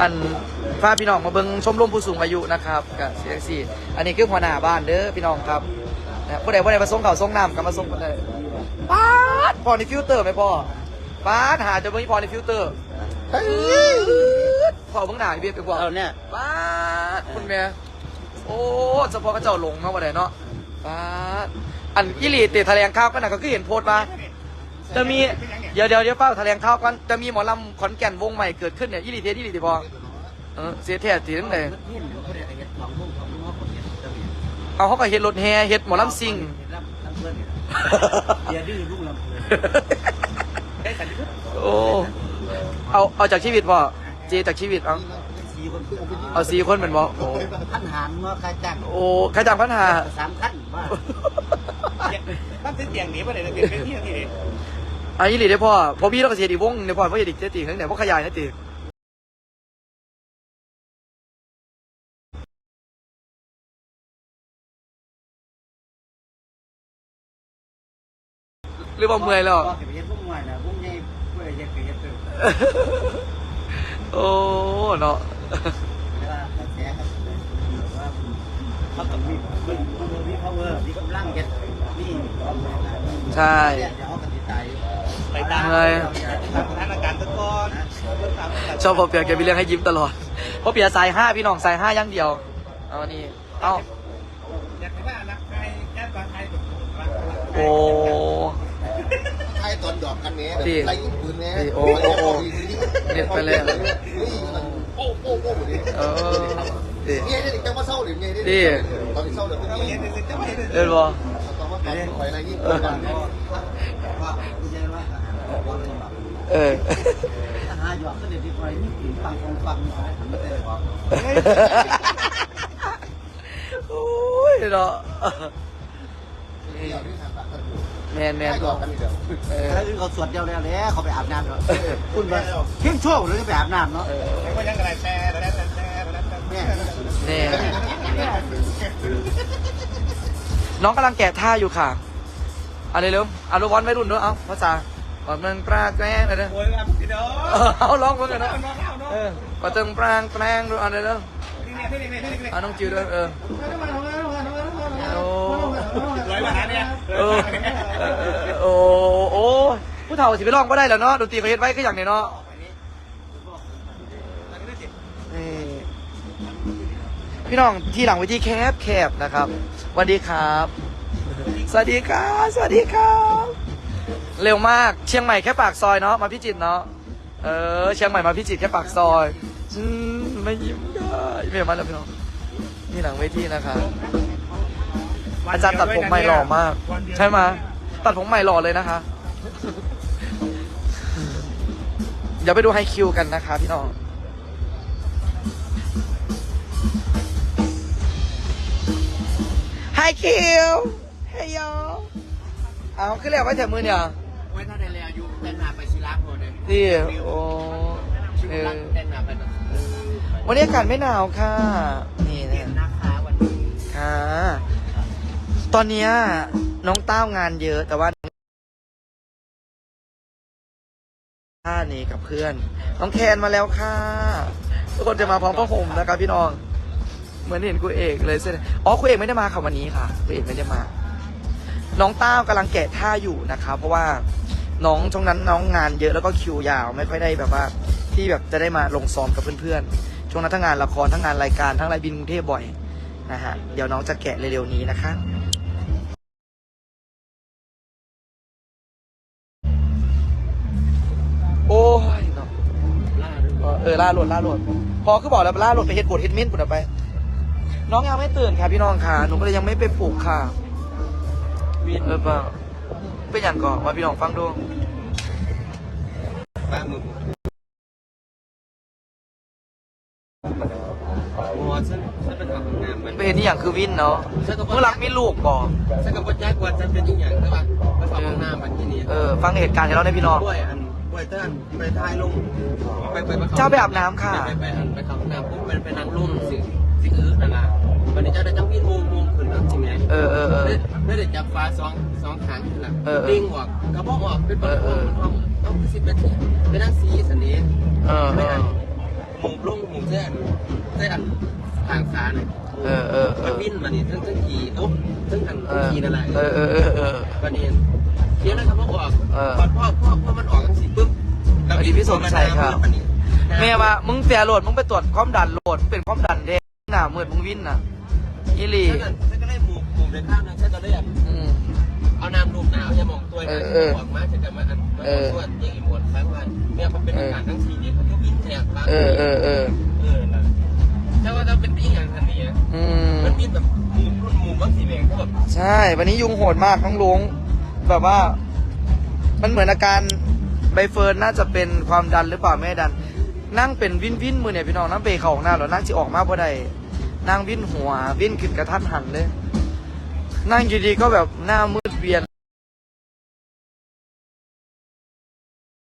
อันพาพี่น้องมาเบิ่งชมรมผู้สูงอายุนะครับกับเสียงสี่อันนี้คือหัวหน้าบ้านเด้อพี่น้องครับนะผู้ใดผู้ใดมาส่งข่าวส่งน้ำก็มาส่งกันเลยป๊าดพอในฟิลเตอร์ไหมพ่อป๊าดหาจะเบิ่งพอในฟิลเตอร์พอเบิ่งหน้าพี่เบียร์ไปกว่าเอาเนี่ยป๊าดคุณแม่โอ้เฉพาะเขาเจ้าหลงเนาะว่าไดเนาะป๊าดอันอิลีติดแถลงข่าวกันนะก็คือเห็นโพสต์มาจะมี เดี๋ยวเดี๋ยวเดี๋ยวเป้าแถลงข่าวกันจะมีหมอลำขอนแก่นวงใหม่เกิดขึ้นเนี่ยอิลีเทสอิลีติพอเออเสียแท้ตีนั่นเลยนี่หนูเขาเรียกอะไรเฮ็ดของพวกของพวกคนเฮ็ดจะมีเอาเขาก็เฮ็ดรถแห่เฮ็ดหมอลำซิงเฮ็ดรับรับเพื่อนเนี่ยเดี๋ยวดื้อลูกลำเพลินได้สันติภาพโอ้เอาเอาจากชีวิตบ่เจจากชีวิตเอาสี่คนคือเอาไปที่เอาสี่คนเหมือนบ่โอ้พันหารเนาะค่าจ้างโอ้ใครจำปัญหาสามขั้นว่าตั้งแต่เตียงหนีไปไหนเตียงเป็นเที่ยงนี่ อันนี้หลีได้พ่อพอพี่เราก็เสียดีวงเนี่ยพ่อพ่อจะดิเจติข้างไหนพ่อขยายนะติหรือว่าเมื่อยแล้วก็เก็บเฮ็ดพวกมวยนะพวกใหญ่พวกใหญ่เฮ็ดเฮ็ดเฮ็ดโอ้เนาะเวลากระแสครับว่าเขาต้องมีมันมันมี power มีกำลังเฮ็ดนี่ใช่ เดี๋ยวเขาก็ติดใจอยู่ ไปตามเมื่อยตามสถานการณ์ตะกอนชอบพอเปียกแกมีเรื่องให้ยิ้มตลอดเพราะเปียกสายห้าพี่น้องสายห้าอย่างเดียว เอาอันนี้เอาอยากให้ว่านักใครแก้ตอนใครตกโอ้ไอ้ตอนดอกกันเนี้ยดีไรยิงปืนเนี้ยดีโอ้โอ้โอ้เน็ตไปเลยโอ้โอ้โอ้ดิเออดีเนี่ยเนี่ยจังว่าเศร้าหรือไงดีตอนที่เศร้าเดี๋ยวเป็นเรายังเห็นไงแต่จะไม่เห็นเออบ่ เป็นแบบเออถ้าหาหยอกก็เดี๋ยวดีกว่านี่ถึงฟังคงฟังอะไรทำไม่ได้หรอกโอ้ยเนาะแมนแมนไอ้ดอกกันเดียวเออแล้วอื่นเขาสวดเดียวแล้วแล้วเขาไปอาบน้ำแล้วคุณว่าเที่ยงช่วงหรือไปอาบน้ำเนาะไม่ว่ายังอะไรแชร์แล้วแล้วแชร์แล้วแม่นี่น้องกำลังแกะท่าอยู่ค่ะเอาเร็วๆเอาลูกบอลไม่รุ่นด้วยเอาภาษา บอลมันปลาแกล้งเลยเด้อโอ้ยครับพี่น้องเออเอาร้องกันกันเอาเนาะน้องเอาน้องเออปะเติงปรางแกล้งดูเอาเลยเด้อนี่เนี่ยนี่เนี่ยนี่เนี่ยเอาน้องจิวด้วยเออโอ้ร้อยบาทเนี่ยเออเออเออโอ้โอ้ผู้เฒ่าสิไปร้องก็ได้แล้วเนาะดนตรีเขาเฮ็ดไว้ก็อย่างนี้เนาะนี่พี่น้องที่หลังเวทีแคบแคบนะครับสวัสดีครับ สวัสดีครับ สวัสดีครับ เร็วมากเชียงใหม่แค่ปากซอยเนาะมาพิจิตรเนาะเออเชียงใหม่มาพิจิตรแค่ปากซอยอืมไม่ยิ้มได้ไม่มาแล้วพี่น้องนี่หลังเวทีนะครับอาจารย์ตัดผมใหม่หล่อมาก ใช่ไหมตัดผมใหม่หล่อเลยนะคะ เดี๋ยวไปดูไฮคิวกันนะคะพี่น้องไฮคิวเฮ้ยโยเอาขึ้นแล้วไว้แถวมือเนี่ยว แล้วอยู่แต่งหน้าไปศิลาโพเลยนี่โอ้เออแต่งหน้าไปวันนี้อากาศไม่หนาวค่ะ นี่เปลี่ยนะนนะคะวันนี้ค่ะ ตอนเนี้ยน้องต้าวงานเยอะแต่ว่าท่านี้กับเพื่อน น้องแคนมาแล้วค่ะ ทุกคนจะมาพร้อมผ้าห่มนะครับพี่น้อง เหมือนเห็นครูเอกเลยเส้นอ๋อครูเอกไม่ได้มาค่ะวันนี้ค่ะครูเอกไม่ได้มา น้องต้าวกำลังแกะท่าอยู่นะครับเพราะว่า น้องช่วงนั้นน้องงานเยอะแล้วก็คิวยาว ไม่ค่อยได้แบบว่า ที่แบบจะได้มาลงซ้อมกับเพื่อนๆ ช่วงนั้นทั้งงานละครทั้งงานรายการทั้งรายบินกรุงเทพบ่อยนะฮะ เดี๋ยวน้องจะแกะเร็วๆนี้นะคะโอ้ยเนาะล่าด้วยเออล่าหลดล่าหลดพอคือบอกแล้วล่าหลดไปเฮ็ดบทเฮ็ดมิ้นปุ่นเอาไป น้องยังไม่ตื่นค่ะพี่น้องค่ะหนูก็เลยยังไม่ไปปลุกค่ะเออเปล่า เป็นอย่างก่อนว่าพี่น้องฟังดูบ้ามึงโอ้ฉันฉันเป็นคนงามมันเป็นที่อย่างคือวินเนาะเมื่อรักมีลูกบอกฉันกับพ่อแจ๊กว่าฉันเป็นยิ่งใหญ่ใช่ป่ะไปฝากห้องน้ำมันที่นี่เออฟังเหตุการณ์ให้เราได้พี่น้องด้วยอันด้วยเต้นไปทายลงไปไปเจ้าไปอาบน้ำค่ะไปไปอันไปเข้าห้องน้ำปุ๊บไปไปนั่งร่มสิสิอื้อนั่นล่ะวันนี้เจ้าได้จังวินมุมมุมขึ้น อเออเออไม่ได้จับฟ้าสองสองขางขึ้นละเออเออ ลิงออกกระบอกออกเป็นปลาเออเออห้องต้องสิบนาทีไปนั่งซีสันนี้เออเอไม่ออันโบมูกลงหมูแท้แท้อันทางขาเนี่ยเออเออเอมันอวิ่นมานี่ทั้งทั้งขี่โอ้ทั้งทางเออขี่นั่นแหละเออเออเออเออ ประเด็นเทียนนะครับพ่อออกเออพอพ่อพ่อพ่อมันออกกันสิปุ๊บสวัสดีพี่สมชัยครับอันนี้แม่ว่ามึงเสียโหลดมึงไปตรวจความดันโหลดมึงเป็นความดันเด้หน้ามืดมึงวิ่นน่ะอีหลีฉันก็ฉันก็ได้ หมูหมูในข้างนึงฉันก็ได้อืม เอาน้ำรูปหนาวอย่ามองตัวเอนะอเออออกมาจะจะมาอันมาเออตัวยังอีหมดครั้งวันเนี่ยมันเป็นอาการทั้งสี่เนี่ยเขาก็วิ่งแทกบ้างเออเออเออเออนะแต่ว่าถ้าเป็นพี่อย่างทันนี้อืม มันวิ่งแบบหมูรุ่นหมูบางสีแดงก็แบบใช่ วันนี้ยุงโหดมากน้องลุง แบบว่า มันเหมือนอาการใบเฟิร์นน่าจะเป็นความดันหรือเปล่าไม่ดัน นั่งเป็นวินวินมือเนี่ยพี่น้องนั่งเบรกเขาของหน้าหรอนั่งจะออกมาบ่ได้นั่งวินหัววินขึ้นกระทันหันเลย นั่งอยู่ดีก็แบบหน้ามืดเวียน